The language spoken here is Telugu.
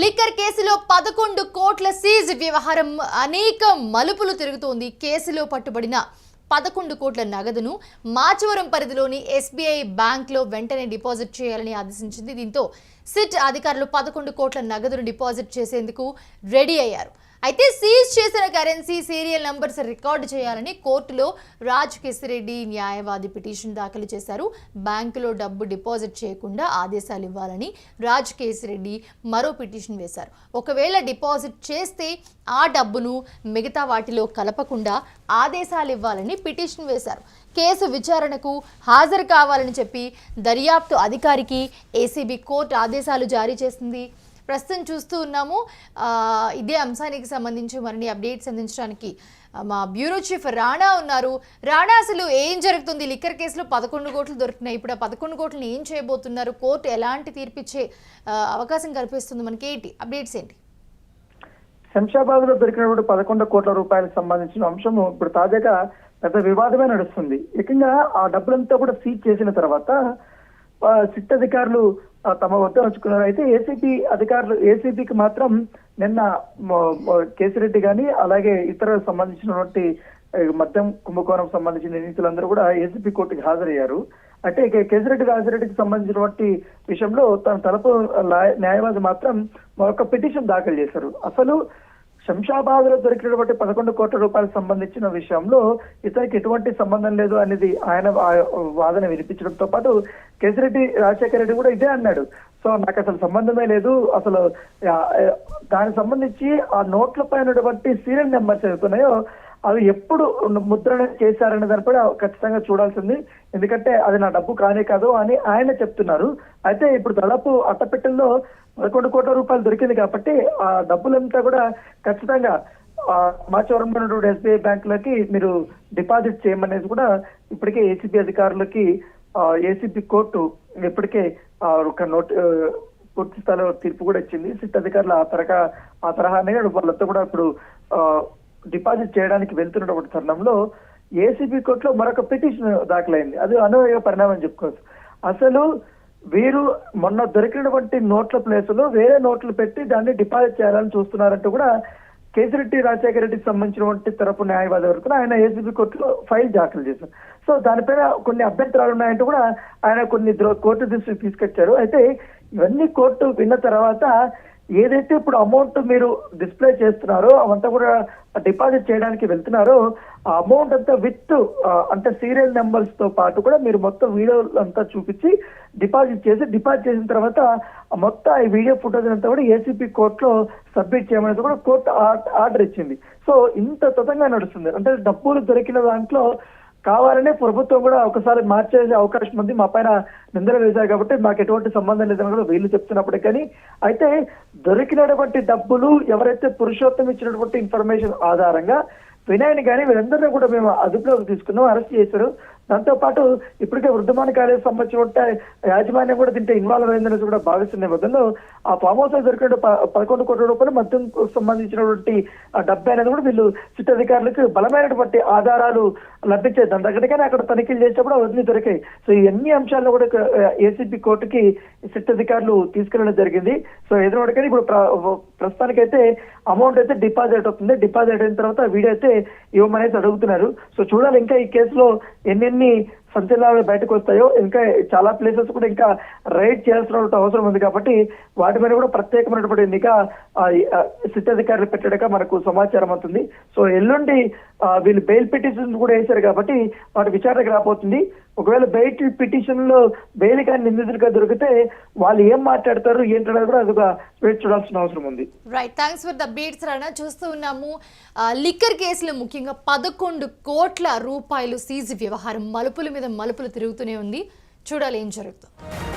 లిక్కర్ కేసులో పదకొండు కోట్ల సీజ్ వ్యవహారం అనేక మలుపులు తిరుగుతోంది. కేసులో పట్టుబడిన పదకొండు కోట్ల నగదును మాచవరం పరిధిలోని ఎస్బీఐ బ్యాంక్లో వెంటనే డిపాజిట్ చేయాలని ఆదేశించింది. దీంతో సిట్ అధికారులు పదకొండు కోట్ల నగదును డిపాజిట్ చేసేందుకు రెడీ అయ్యారు. అయితే సీజ్ చేసిన కరెన్సీ సీరియల్ నంబర్స్ రికార్డు చేయాలని కోర్టులో రాజ్ కిసిరెడ్డి న్యాయవాది పిటిషన్ దాఖలు చేశారు. బ్యాంకులో డబ్బు డిపాజిట్ చేయకుండా ఆదేశాలు ఇవ్వాలని రాజ్ కేసిరెడ్డి మరో పిటిషన్ వేశారు. ఒకవేళ డిపాజిట్ చేస్తే ఆ డబ్బును మిగతా వాటిలో కలపకుండా ఆదేశాలు ఇవ్వాలని పిటిషన్ వేశారు. కేసు విచారణకు హాజరు కావాలని చెప్పి దర్యాప్తు అధికారికి ఏసీబీ కోర్టు ఆదేశాలు జారీ చేసింది. ప్రస్తుతం చూస్తూ ఉన్నాము. ఇదే అంశానికి సంబంధించి మరిన్ని అప్డేట్స్ అందించడానికి మా బ్యూరో చీఫ్ రాణా ఉన్నారు. రాణా అసలు ఏం జరుగుతుంది? లిక్కర్ కేసులో పదకొండు కోట్లు దొరికినాయి. ఇప్పుడు ఆ పదకొండు కోట్లను ఏం చేయబోతున్నారు? కోర్టు ఎలాంటి తీర్పిచ్చే అవకాశం కల్పిస్తుంది? మనకి ఏంటి? అప్డేట్స్ ఏంటి? శంషాబాద్లో దొరికినటువంటి పదకొండు కోట్ల రూపాయలకు సంబంధించిన అంశము ఇప్పుడు తాజాగా పెద్ద వివాదమే నడుస్తుంది. ఏకంగా ఆ డబ్బులంతా కూడా సీజ్ చేసిన తర్వాత సిట్ అధికారులు తమ వద్ద ఉంచుకున్నారు. అయితే ఏసీపీ అధికారులు ఏసీపీకి మాత్రం నిన్న కేసిరెడ్డి గాని అలాగే ఇతర సంబంధించినటువంటి మద్యం కుంభకోణం సంబంధించిన నిందితులందరూ కూడా ఏసీపీ కోర్టుకి హాజరయ్యారు. అంటే కేసిరెడ్డి రాజిరెడ్డికి సంబంధించినటువంటి విషయంలో తన తరపు న్యాయవాది మాత్రం మరొక పిటిషన్ దాఖలు చేశారు. అసలు శంషాబాద్లో దొరికినటువంటి పదకొండు కోట్ల రూపాయలకు సంబంధించిన విషయంలో ఇతనికి ఎటువంటి సంబంధం లేదు అనేది ఆయన వాదన వినిపించడంతో పాటు కేసిరెడ్డి రాజశేఖర రెడ్డి కూడా ఇదే అన్నాడు. సో నాకు అసలు సంబంధమే లేదు. అసలు దానికి సంబంధించి ఆ నోట్ల పైనటువంటి ఉన్నటువంటి సీరియల్ నెంబర్స్ ఏవైతున్నాయో అవి ఎప్పుడు ముద్రణ చేశారనే దానిపై ఖచ్చితంగా చూడాల్సింది. ఎందుకంటే అది నా డబ్బు కానే కాదు అని ఆయన చెప్తున్నారు. అయితే ఇప్పుడు దాదాపు అట్టపెట్టెల్లో పదకొండు కోట్ల రూపాయలు దొరికింది కాబట్టి ఆ డబ్బులంతా కూడా ఖచ్చితంగా మాచవరం మాచవరంలో ఉన్నటువంటి ఎస్బీఐ బ్యాంకులకి మీరు డిపాజిట్ చేయమనేది కూడా ఇప్పటికే ఏసీబీ అధికారులకి ఏసీబీ కోర్టు ఇప్పటికే ఆ, ఒక నోట్ పూర్తి స్థాయిలో తీర్పు కూడా ఇచ్చింది. సిట్ అధికారులు ఆ తరహా ఆ తరహానే వాళ్ళంతా కూడా ఇప్పుడు ఆ, డిపాజిట్ చేయడానికి వెళ్తున్నటువంటి తరుణంలో ఏసీబీ కోర్టులో మరొక పిటిషన్ దాఖలైంది. అది అనూహ్య పరిణామం చెప్పుకోవచ్చు. అసలు వీరు మొన్న దొరికినటువంటి నోట్ల ప్లేసులో వేరే నోట్లు పెట్టి దాన్ని డిపాజిట్ చేయాలని చూస్తున్నారంటూ కూడా కేసిరెడ్డి రాజశేఖర రెడ్డికి సంబంధించినటువంటి తరపు న్యాయవాది వరకు ఆయన ఏసీబీ కోర్టులో ఫైల్ దాఖలు చేశారు. సో దానిపైన కొన్ని అభ్యంతరాలు ఉన్నాయంటూ కూడా ఆయన కొన్ని ద్రో- కోర్టు దృష్టికి తీసుకొచ్చారు. అయితే ఇవన్నీ కోర్టు విన్న తర్వాత ఏదైతే ఇప్పుడు అమౌంట్ మీరు డిస్ప్లే చేస్తున్నారో అవంతా కూడా డిపాజిట్ చేయడానికి వెళ్తున్నారో ఆ అమౌంట్ అంతా విత్ అంటే సీరియల్ నెంబర్స్తో పాటు కూడా మీరు మొత్తం వీడియోలు అంతా చూపించి డిపాజిట్ చేసి డిపాజిట్ చేసిన తర్వాత మొత్తం ఈ వీడియో ఫుటేజ్ అంతా కూడా ఏసీపీ కోర్టులో సబ్మిట్ చేయమనేది కూడా కోర్టు ఆర్డర్ ఇచ్చింది. సో ఇంత తతంగా నడుస్తుంది. అంటే డబ్బులు దొరికిన దాంట్లో కావాలనే ప్రభుత్వం కూడా ఒకసారి మార్చేసే అవకాశం ఉంది. మా పైన నిందలు వేశారు కాబట్టి మాకు ఎటువంటి సంబంధం లేదని కూడా వీళ్ళు చెప్తున్నప్పుడు. కానీ అయితే దొరికినటువంటి డబ్బులు ఎవరైతే పురుషోత్తం ఇచ్చినటువంటి ఇన్ఫర్మేషన్ ఆధారంగా వినయని కానీ వీళ్ళందరినీ కూడా మేము అదుపులోకి తీసుకున్నాం. అరెస్ట్ చేశారు. దాంతో పాటు ఇప్పటికే వృద్ధమాన కాలేజ్ సంబంధించిన యాజమాన్యం కూడా దీంట్లో ఇన్వాల్వ్ అయిందని కూడా భావిస్తున్న నేపథ్యంలో ఆ ఫామ్ హౌస్లో దొరికిన ప- పదకొండు కోట్ల రూపాయలు మద్యం సంబంధించినటువంటి ఆ అనేది కూడా వీళ్ళు సిట్ అధికారులకు బలమైనటువంటి ఆధారాలు లభించాయి. దాని దగ్గరగానే అక్కడ తనిఖీలు చేసినప్పుడు అవన్నీ దొరికాయి. సో ఇవన్నీ అంశాలను కూడా ఏసీబీ కోర్టుకి సిట్ అధికారులు తీసుకెళ్ళడం జరిగింది. సో ఎదురు ఇప్పుడు ప్రస్తుతానికైతే అమౌంట్ అయితే డిపాజిట్ అవుతుంది. డిపాజిట్ అయిన తర్వాత వీడైతే అయితే ఇవ్వమనేసి అడుగుతున్నారు. సో చూడాలి ఇంకా ఈ కేసులో ఎన్నెన్ని సంచలనాలు బయటకు వస్తాయో ఇంకా చాలా ప్లేసెస్ కూడా ఇంకా రైడ్ చేయాల్సిన అవసరం ఉంది కాబట్టి వాటి మీద కూడా ప్రత్యేకమైనటువంటి ఎన్నిక ఆ, సిట్ అధికారులు పెట్టడాక మనకు సమాచారం అవుతుంది. సో ఎల్లుండి వీళ్ళు బెయిల్ పిటిషన్ కూడా వేశారు కాబట్టి వాటి విచారణకు రాబోతుంది. ఒకవేళ బెయిల్ పిటిషన్లో బెయిల్ కానీ నిందితులుగా దొరికితే వాళ్ళు ఏం మాట్లాడతారు ఏంటనేది కూడా అదొక వేచి చూడాల్సిన అవసరం ఉంది. Right thanks for the beats Rana చూస్తూ ఉన్నాము. ఆ, లిక్కర్ కేసులో ముఖ్యంగా పదకొండు కోట్ల రూపాయలు సీజ్ వ్యవహారం మలుపుల మీద మలుపులు తిరుగుతూనే ఉంది. చూడాలి ఏం జరుగుతుంది.